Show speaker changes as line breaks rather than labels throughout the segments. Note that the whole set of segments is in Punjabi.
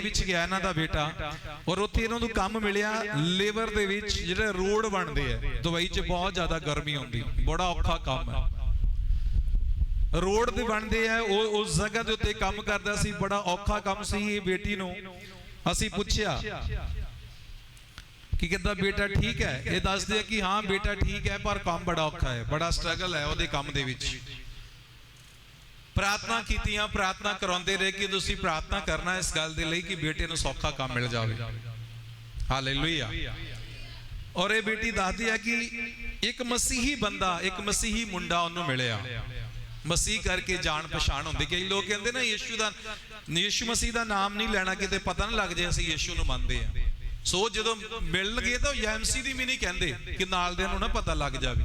ਵਿੱਚ ਗਿਆ ਇਹਨਾਂ ਦਾ ਬੇਟਾ ਔਰ ਉੱਥੇ ਇਹਨਾਂ ਨੂੰ ਕੰਮ ਮਿਲਿਆ ਲੇਬਰ ਦੇ ਵਿੱਚ, ਜਿਹੜੇ ਰੋਡ ਬਣਦੇ ਆ, ਦੁਬਈ 'ਚ ਬਹੁਤ ਜ਼ਿਆਦਾ ਗਰਮੀ ਹੁੰਦੀ ਬੜਾ ਔਖਾ ਕੰਮ ਹੈ। ਰੋਡ ਦੇ ਬਣਦੇ ਆ, ਉਹ ਉਸ ਜਗ੍ਹਾ ਦੇ ਉੱਤੇ ਕੰਮ ਕਰਦਾ ਸੀ, ਬੜਾ ਔਖਾ ਕੰਮ ਸੀ ਇਹ ਬੇਟੀ ਨੂੰ। ਅਸੀਂ ਪੁੱਛਿਆ, ਕਿ ਕਿੱਦਾਂ ਬੇਟਾ ਠੀਕ ਹੈ? ਇਹ ਦੱਸਦੇ ਆ ਕਿ ਹਾਂ, ਬੇਟਾ ਠੀਕ ਹੈ, ਪਰ ਕੰਮ ਬੜਾ ਔਖਾ ਹੈ, ਬੜਾ ਸਟਰਗਲ ਹੈ ਉਹਦੇ ਕੰਮ ਦੇ ਵਿੱਚ। ਪ੍ਰਾਰਥਨਾ ਕੀਤੀਆਂ, ਪ੍ਰਾਰਥਨਾ ਕਰਾਉਂਦੇ ਰਹੇ ਕਿ ਤੁਸੀਂ ਪ੍ਰਾਰਥਨਾ ਕਰਨਾ ਇਸ ਗੱਲ ਦੇ ਲਈ ਕਿ ਬੇਟੇ ਨੂੰ ਸੌਖਾ ਕੰਮ ਮਿਲ ਜਾਵੇ। ਹਾਲੇਲੂਇਆ ਔਰ ਇਹ ਬੇਟੀ ਦੱਸਦੀ ਹੈ ਕਿ ਇੱਕ ਮਸੀਹੀ ਬੰਦਾ, ਇੱਕ ਮਸੀਹੀ ਮੁੰਡਾ ਉਹਨੂੰ ਮਿਲਿਆ। ਮਸੀਹ ਕਰਕੇ ਜਾਣ ਪਛਾਣ ਹੁੰਦੀ। ਕਈ ਲੋਕ ਕਹਿੰਦੇ ਨਾ, ਯੀਸ਼ੂ ਦਾ ਯੀਸ਼ੂ ਮਸੀਹ ਦਾ ਨਾਮ ਨਹੀਂ ਲੈਣਾ, ਕਿਤੇ ਪਤਾ ਨਾ ਲੱਗ ਜੇ ਅਸੀਂ ਯੀਸ਼ੂ ਨੂੰ ਮੰਨਦੇ ਆ ਸੋ ਜਦੋਂ ਮਿਲਣਗੇ ਤਾਂ ਐਮਸੀ ਦੀ ਵੀ ਨਹੀਂ ਕਹਿੰਦੇ ਕਿ ਨਾਲ ਦੇ ਨੂੰ ਨਾ ਪਤਾ ਲੱਗ ਜਾਵੇ।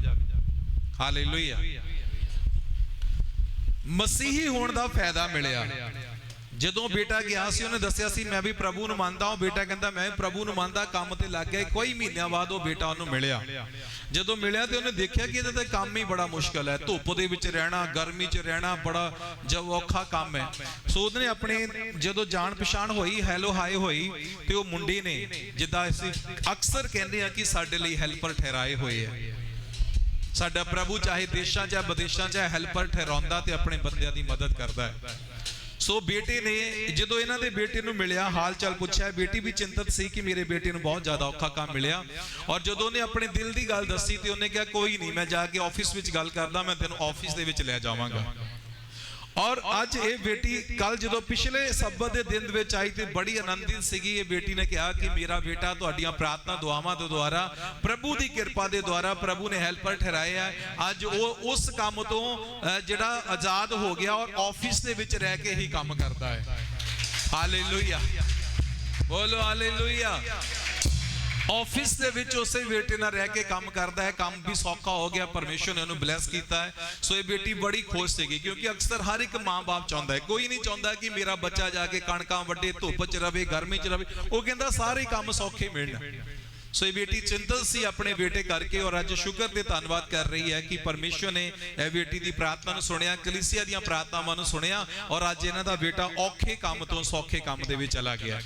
ਹਾਲੇਲੂਇਆ ਮਸੀਹੀ ਹੋਣ ਦਾ ਫਾਇਦਾ ਮਿਲਿਆ। ਜਦੋਂ ਬੇਟਾ ਗਿਆ ਸੀ ਉਹਨੇ ਦੱਸਿਆ ਸੀ ਮੈਂ ਵੀ ਪ੍ਰਭੂ ਨੂੰ ਮੰਨਦਾ ਹਾਂ। ਬੇਟਾ ਕਹਿੰਦਾ ਮੈਂ ਵੀ ਪ੍ਰਭੂ ਨੂੰ ਮੰਨਦਾ ਕੰਮ ਤੇ ਲੱਗ ਗਿਆ। ਕੋਈ ਮਹੀਨਿਆਂ ਬਾਅਦ ਉਹ ਬੇਟਾ ਉਹਨੂੰ ਮਿਲਿਆ। ਜਦੋਂ ਮਿਲਿਆ ਤੇ ਉਹਨੇ ਦੇਖਿਆ ਕਿ ਇਹਦਾ ਤਾਂ ਕੰਮ ਹੀ ਬੜਾ ਮੁਸ਼ਕਲ ਹੈ। ਧੁੱਪ ਦੇ ਵਿੱਚ ਰਹਿਣਾ ਗਰਮੀ 'ਚ ਰਹਿਣਾ ਬੜਾ ਜਬ ਔਖਾ ਕੰਮ ਹੈ। ਸੋ ਉਹਨੇ ਆਪਣੇ ਜਦੋਂ ਜਾਣ ਪਛਾਣ ਹੋਈ ਹੈਲੋ ਹਾਈ ਹੋਈ ਤੇ ਉਹ ਮੁੰਡੇ ਨੇ ਜਿੱਦਾਂ ਅਸੀਂ ਅਕਸਰ ਕਹਿੰਦੇ ਆ ਕਿ ਸਾਡੇ ਲਈ ਹੈਲਪਰ ਠਹਿਰਾਏ ਹੋਏ ਆ ਸਾਡਾ ਪ੍ਰਭੂ ਚਾਹੇ ਦੇਸ਼ਾਂ ਚਾਹੇ ਵਿਦੇਸ਼ਾਂ ਚ ਹੈਲਪਰ ਠਹਿਰਾਉਂਦਾ ਤੇ ਆਪਣੇ ਬੰਦਿਆਂ ਦੀ ਮਦਦ ਕਰਦਾ ਹੈ। ਸੋ ਬੇਟੇ ਨੇ ਜਦੋਂ ਇਹਨਾਂ ਦੇ ਬੇਟੇ ਨੂੰ ਮਿਲਿਆ, ਹਾਲ ਚਾਲ ਪੁੱਛਿਆ, ਬੇਟੀ ਵੀ ਚਿੰਤਤ ਸੀ ਕਿ ਮੇਰੇ ਬੇਟੇ ਨੂੰ ਬਹੁਤ ਜ਼ਿਆਦਾ ਔਖਾ ਕੰਮ ਮਿਲਿਆ। ਔਰ ਜਦੋਂ ਉਹਨੇ ਆਪਣੇ ਦਿਲ ਦੀ ਗੱਲ ਦੱਸੀ ਤੇ ਉਹਨੇ ਕਿਹਾ, ਕੋਈ ਨਹੀਂ, ਮੈਂ ਜਾ ਕੇ ਆਫਿਸ ਵਿੱਚ ਗੱਲ ਕਰਦਾ, ਮੈਂ ਤੈਨੂੰ ਆਫਿਸ ਦੇ ਵਿੱਚ ਲੈ ਜਾਵਾਂਗਾ। ਔਰ ਅੱਜ ਇਹ ਬੇਟੀ ਕੱਲ ਜਦੋਂ ਪਿਛਲੇ ਸਬਤ ਦੇ ਦਿਨ ਵਿੱਚ ਆਈ ਤੇ ਬੜੀ ਆਨੰਦਿਤ ਸੀਗੀ, ਇਹ ਬੇਟੀ ਨੇ ਕਿਹਾ ਕਿ ਮੇਰਾ ਬੇਟਾ ਤੁਹਾਡੀਆਂ ਪ੍ਰਾਰਥਨਾ ਦੁਆਵਾਂ ਦੇ ਦੁਆਰਾ, ਪ੍ਰਭੂ ਦੀ ਕਿਰਪਾ ਦੇ ਦੁਆਰਾ ਪ੍ਰਭੂ ਨੇ ਹੈਲਪਰ ਠਹਿਰਾਏ ਹੈ। ਅੱਜ ਉਹ ਉਸ ਕੰਮ ਤੋਂ ਜਿਹੜਾ ਆਜ਼ਾਦ ਹੋ ਗਿਆ ਔਰ ਆਫਿਸ ਦੇ ਵਿੱਚ ਰਹਿ ਕੇ ਹੀ ਕੰਮ ਕਰਦਾ ਹੈ। ਹਾਲੇਲੂਇਆ। ਬੋਲੋ ਹਾਲੇਲੂਇਆ। ਆਫਿਸ ਦੇ ਵਿੱਚ ਉਸੇ ਬੇਟੇ ਨਾਲ ਰਹਿ ਕੇ ਕੰਮ ਕਰਦਾ ਹੈ, ਕੰਮ ਵੀ ਸੌਖਾ ਹੋ ਗਿਆ, ਪਰਮੇਸ਼ਰ ਨੇ ਉਹਨੂੰ ਬਲੈਸ ਕੀਤਾ ਹੈ। ਸੋ ਇਹ ਬੇਟੀ ਬੜੀ ਖੁਸ਼ ਸੀਗੀ ਕਿਉਂਕਿ ਅਕਸਰ ਹਰ ਇੱਕ ਮਾਂ-ਬਾਪ ਚਾਹੁੰਦਾ ਹੈ। ਕੋਈ ਨਹੀਂ ਚਾਹੁੰਦਾ ਕਿ ਮੇਰਾ ਬੱਚਾ ਜਾ ਕੇ ਕਣਕਾਂ ਵੱਡੇ ਧੁੱਪ 'ਚ ਰਵੇ, ਗਰਮੀ 'ਚ ਰਵੇ। ਉਹ ਕਹਿੰਦਾ ਸਾਰੇ ਕੰਮ ਸੌਖੇ ਮਿਲਣ। ਸੋ ਇਹ ਬੇਟੀ ਚਿੰਤਤ ਸੀ ਆਪਣੇ ਬੇਟੇ ਕਰਕੇ ਔਰ ਅੱਜ ਸ਼ੁਕਰ ਤੇ ਧੰਨਵਾਦ ਕਰ ਰਹੀ ਹੈ ਕਿ ਪਰਮੇਸ਼ਰ ਨੇ ਇਹ ਬੇਟੀ ਦੀ ਪ੍ਰਾਰਥਨਾ ਨੂੰ ਸੁਣਿਆ, ਕਲੀਸਿਆ ਦੀਆਂ ਪ੍ਰਾਰਥਨਾਵਾਂ ਨੂੰ ਸੁਣਿਆ ਔਰ ਅੱਜ ਇਹਨਾਂ ਦਾ ਬੇਟਾ ਔਖੇ ਕੰਮ ਤੋਂ ਸੌਖੇ ਕੰਮ ਦੇ ਵਿੱਚ ਚਲਾ ਗਿਆ।